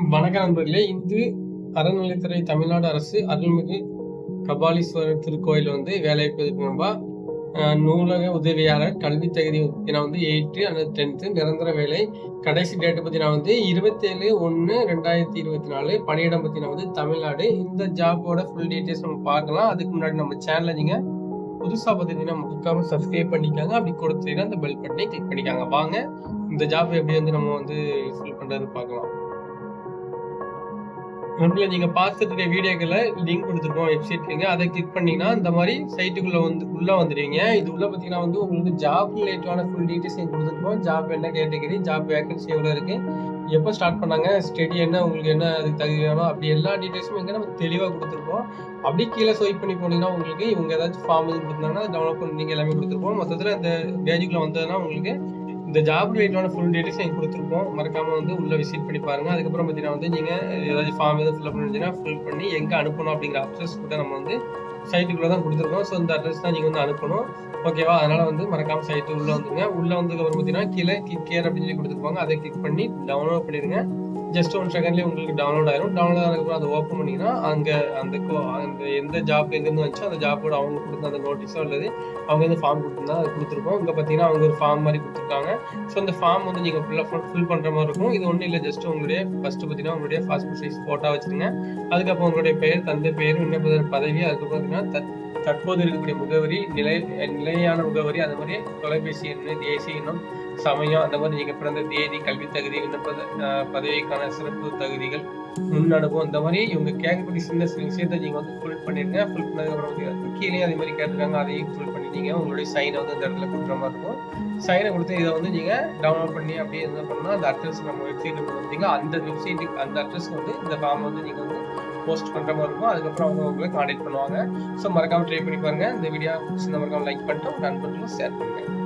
வணக்க நண்பர்களே இந்து அறநிலைத்துறை தமிழ்நாடு அரசு அருள்மிகு கபாலீஸ்வரர் திருக்கோயில் வந்து வேலைவாய்ப்பு நம்ப நூலக உதவியாளர் கல்வி தகுதி நான் வந்து எயித்து அந்த டென்த்து நிரந்தர வேலை கடைசி டேட்டு பார்த்தீங்கன்னா வந்து இருபத்தேழு ஒன்று ரெண்டாயிரத்தி இருபத்தி நாலு பணியிடம் பார்த்தீங்கன்னா வந்து தமிழ்நாடு. இந்த ஜாபோட ஃபுல் டீட்டெயில்ஸ் நம்ம பார்க்கலாம். அதுக்கு முன்னாடி நம்ம சேனலை நீங்கள் புதுசாக பார்த்தீங்கன்னா மறக்காம சப்ஸ்கிரைப் பண்ணிக்காங்க. அப்படி கொடுத்தீங்கன்னா அந்த பெல் பட்டனை கிளிக் பண்ணிக்காங்க. வாங்க இந்த ஜாப் எப்படி வந்து நம்ம வந்து ஃபில் பண்ணுறது பார்க்கலாம். முன்னாடி நீங்க பார்த்துட்டு இருக்க வீடியோக்களை லிங்க் கொடுத்துருக்கோம் வெப்சைட் லிங்க் அதை கிளிக் பண்ணீங்கன்னா இந்த மாதிரி சைட்டுக்குள்ள வந்து உள்ள வந்துடுவீங்க இது உள்ள பார்த்தீங்கன்னா வந்து உங்களுக்கு ஜாப் ரிலேட்டடான ஃபுல் டீட்டெயில்ஸ் நீங்கள் கொடுத்துருக்கோம். ஜாப் என்ன கேட்டகரி ஜாப் வேகன்சி எவ்வளோ இருக்கு எப்போ ஸ்டார்ட் பண்ணாங்க ஸ்டடி என்ன உங்களுக்கு என்ன அதுக்கு தகுதி வேணும் அப்படி எல்லா டீட்டெயில்ஸும் இங்கே நம்ம தெளிவாக கொடுத்துருக்கோம். அப்படி கீழே ஸ்வைப் பண்ணி போனீங்கன்னா உங்களுக்கு இவங்க ஏதாச்சும் ஃபார்ம் எதுவும் கொடுத்தாங்கன்னா டவுன்லோட் பண்ணி நீங்கள் எல்லாமே கொடுத்துருப்போம். மொத்தத்தில் இந்த பேஜுக்குள்ளே வந்ததுன்னா உங்களுக்கு இந்த ஜாப் ரிலேட்டடான ஃபுல் டீடைல்ஸ் நீங்கள் கொடுத்துருப்போம் மறக்காம வந்து உள்ள விசிட் பண்ணி பாருங்க. அதுக்கப்புறம் பார்த்தீங்கன்னா வந்து நீங்கள் ஏதாவது ஃபார்ம் எதாவது ஃபில் பண்ணிருந்தீங்கன்னா ஃபில் பண்ணி எங்கே அனுப்பணும் அப்படிங்கிற அப்சஸ் கூட நம்ம வந்து சைட்டுக்குள்ளே தான் கொடுத்துருக்கோம். ஸோ இந்த அட்ரஸ் தான் நீங்கள் வந்து அனுப்பணும். ஓகேவா அதனால் வந்து மறக்காம சைட்டு உள்ளே வந்துருங்க. உள்ளே வந்ததுக்கப்புறம் பார்த்தீங்கன்னா கீழே கிளிக் கேர் அப்படின்னு சொல்லி கொடுத்துருப்பாங்க. அதை கிளிக் பண்ணி டவுன்லோட் பண்ணிடுங்க ஜஸ்ட் ஒன் செகண்ட்லேயே உங்களுக்கு டவுன்லோட் ஆயிரும். டவுன்லோட் ஆனதுக்கப்புறம் அதை ஓப்பன் பண்ணிங்கன்னா அங்கே அந்த கோ- அந்த எந்த ஜாப் எங்கேருந்து வந்துச்சோ அந்த ஜாப்போட அவங்க கொடுத்த அந்த நோட்டீஸோ அல்லது அவங்க வந்து ஃபார்ம் கொடுத்துருந்தா அது கொடுத்துருக்கோம். இங்கே பார்த்தீங்கன்னா அவங்க ஒரு ஃபார்ம் மாதிரி கொடுத்துருக்காங்க. ஸோ அந்த ஃபார்ம் வந்து நீங்கள் ஃபுல்லாக ஃபில் பண்ணுற மாதிரி இருக்கும். இது ஒன்றும் இல்லை ஜஸ்ட் உங்களுடைய ஃபஸ்ட்டு பார்த்தீங்கன்னா உங்களுடைய பாஸ்போர்ட் சைஸ் ஃபோட்டோ வச்சுருங்க. அதுக்கப்புறம் உங்களுடைய பெயர் தந்தை பெயர் இன்னும் பதவி அதுக்கப்புறம் பார்த்தீங்கன்னா தற்போது இருக்கக்கூடிய முகவரி நிலை நிலையான முகவரி அது மாதிரி தொலைபேசி எண் தேசிய இன்னும் சமயம் அந்த மாதிரி நீங்கள் பிறந்த தேதி கல்வி தகுதி விண்ணப்ப பதவிக்கான பதவிக்கான சிறப்பு தகுதிகள் முன் அனுபவம் இந்த மாதிரி இவங்க கேட்கக்கூடிய சின்ன சின்ன விஷயத்தை நீங்கள் வந்து ஃபுல் பண்ணிடுங்க ஃபுல் பண்ணதுக்கப்புறம் கீழே அதே மாதிரி கேட்டிருக்காங்க. அதையும் ஃபுல் பண்ணிட்டீங்க உங்களுடைய சைனை வந்து இந்த இடத்துல கொடுக்குற மாதிரி இருக்கும். சைனை கொடுத்து இதை வந்து நீங்கள் டவுன்லோட் பண்ணி அப்படியே என்ன பண்ணால் அந்த அட்ரஸ் நம்ம வெப்சைட்டுக்கு வந்தீங்க அந்த வெப்சைட்டுக்கு அந்த அட்ரஸ்க்கு வந்து இந்த ஃபார்ம் வந்து நீங்கள் வந்து போஸ்ட் பண்ணுற மாதிரி இருக்கும். அதுக்கப்புறம் அவங்க உங்களை காண்டாக்ட் பண்ணுவாங்க. ஸோ மறக்காம ட்ரை பண்ணி பாருங்க. இந்த வீடியோ மறக்காம லைக் பண்ணிட்டு நண்பர்களும் ஷேர் பண்ணுங்க.